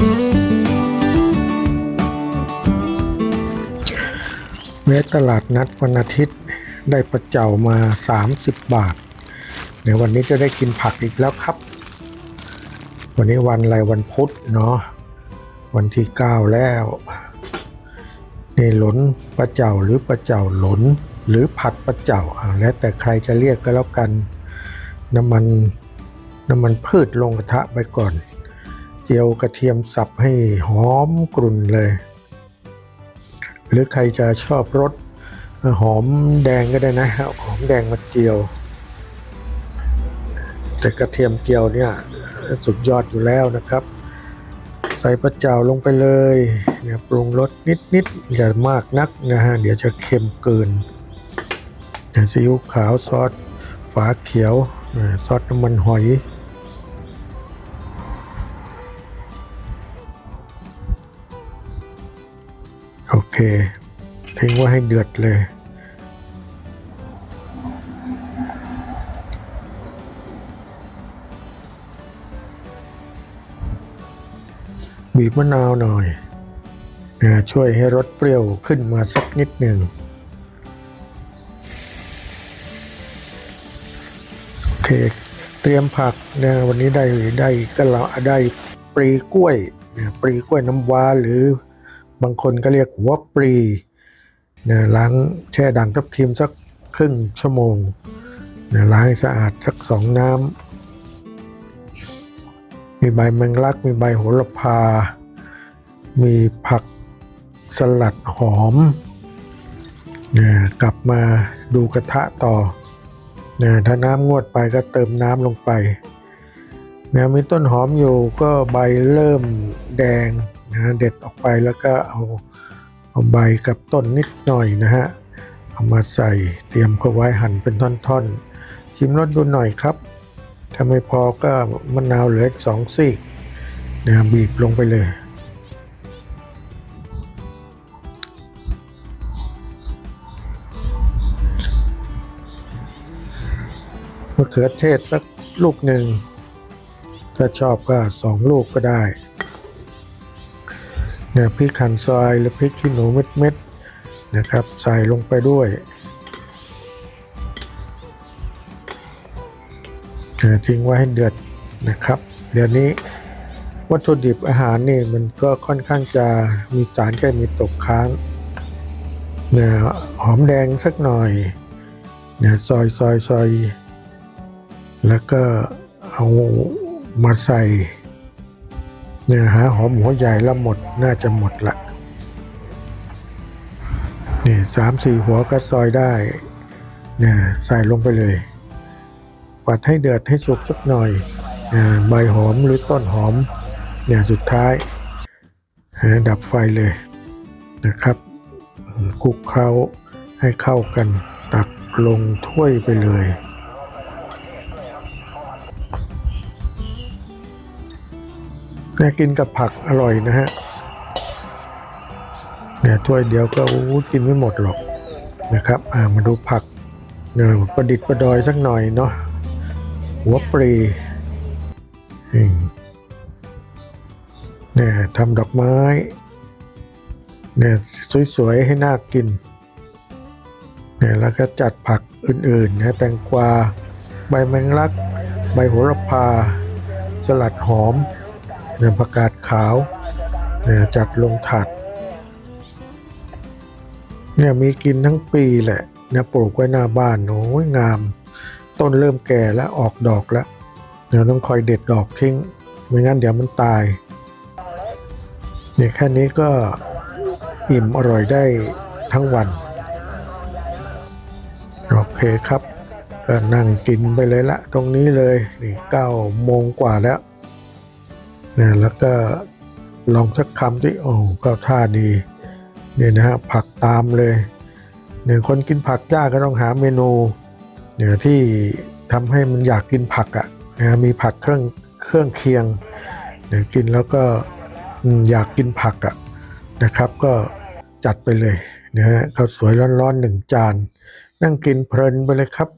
เวสตลาดนัดวันอาทิตย์ได้ประเจ้ามา 30 บาท เดี๋ยววันนี้จะได้กินผักอีกแล้วครับ วันนี้วันอะไรวันพุธเนาะวันที่ 9 แล้วนี่หลนปลาเจ้าหรือปลาเจ้าหลนหรือผัดปลาเจ้าอ่าแล้วแต่ใครจะเรียกก็แล้วกัน น้ำมันน้ำมันพืชลงกระทะไปก่อน จียวกระเทียมสับให้หอมกรุ่นเลย หรือใครจะชอบรสหอมแดงก็ได้นะฮะหอมแดงมาเจียว แต่กระเทียมเจียวเนี่ยสุดยอดอยู่แล้วนะครับ ใส่ปลาเจ้าลงไปเลยเนี่ยปรุงรสนิดๆอย่ามากนักนะฮะเดี๋ยวจะเค็มเกินเนี่ยซีอิ๊วขาวซอสฝาเขียวซอสน้ำมันหอย ทิ้งไว้ให้เดือดเลย บีบมะนาวหน่อยนะช่วยให้รสเปรี้ยวขึ้นมาสักนิดหนึ่งโอเค เตรียมผักนะวันนี้ได้ได้ก็เราได้ปรีกล้วยนะปรีกล้วยน้ำว้าหรือ บางคนก็เรียกหัวปรีนะล้างแช่ด่างทับทิมสักครึ่งชั่วโมงนะล้างให้สะอาดสักสองน้ำมีใบแมงลัก มีใบโหระพา มีผักสลัดหอมนะกลับมาดูกระทะต่อนะถ้าน้ำงวดไปก็เติมน้ำลงไปนะมีต้นหอมอยู่ก็ใบเริ่มแดง นะเด็ดออกไปแล้วก็เอาเอาใบกับต้นนิดหน่อยนะฮะเอามาใส่เตรียมเข้าไว้หั่นเป็นท่อนๆ ชิมรสดูหน่อยครับ ถ้าไม่พอก็มะนาวเหลืออีกสองซีกนะบีบลงไปเลยมะเขือเทศสักลูกหนึ่งถ้าชอบก็สองลูกก็ได้ นี่ยพริกหั่นซอยหรือพริกขี้หนูเม็ดๆนะครับ ใส่ลงไปด้วยเนี่ยทิ้งไว้ให้เดือดนะครับ เดี๋ยวนี้วัตถุดิบอาหารนี่มันก็ค่อนข้างจะมีสารเคมีตกค้างเนี่ยหอมแดงสักหน่อยเนี่ยซอยซอยซอยแล้วก็เอามาใส่ เนี่ยหาหอมหัวใหญ่แล้วหมดน่าจะหมดละนี่สามสี่หัวก็ซอยได้เนี่ยใส่ลงไปเลยปัดให้เดือดให้สุกสักหน่อยอ่าใบหอมหรือต้นหอมเนี่ยสุดท้ายหาดับไฟเลยนะครับคลุกเคล้าให้เข้ากันตักลงถ้วยไปเลย น่ากินกับผักอร่อยนะฮะเนี่ยถ้วยเดียวก็กินไม่หมดหรอกนะครับอ่ามาดูผักเนี่ยประดิษฐ์ประดอยสักหน่อยเนาะหัวปรีเนี่ยทำดอกไม้เนี่ยสวยๆให้น่ากินเนี่ยแล้วก็จัดผักอื่นๆนะแตงกวา ใบแมงลัก ใบโหระพา สลัดหอม นี่ยผักกาดขาวเนี่ยจัดลงถาดเนี่ยมีกินทั้งปีแหละเนี่ยปลูกไว้หน้าบ้านโอ้ยงาม ต้นเริ่มแก่แล้วออกดอกแล้วเดี๋ยวต้องคอยเด็ดดอกทิ้ง ไม่งั้นเดี๋ยวมันตายเนี่ยแค่นี้ก็อิ่มอร่อยได้ทั้งวัน โอเคครับก็นั่งกินไปเลยละ ตรงนี้เลยนี่เก้าโมงกว่าแล้ว นี่ยแล้วก็ลองสักคำที่โอ้ก็ท่าดีเนี่ยนะฮะผักตามเลยเนี่ยคนกินผักยากก็ต้องหาเมนูเนี่ยที่ทำให้มันอยากกินผักอะ่ะนะมีผักเครื่องเครื่องเคียงเนี่ยกินแล้วก็อืมอยากกินผักอะ่ะนะครับ ก็จัดไปเลยนะฮะข้าวสวยร้อนๆหนึ่งจาน นั่งกินเพลินไปเลยครับ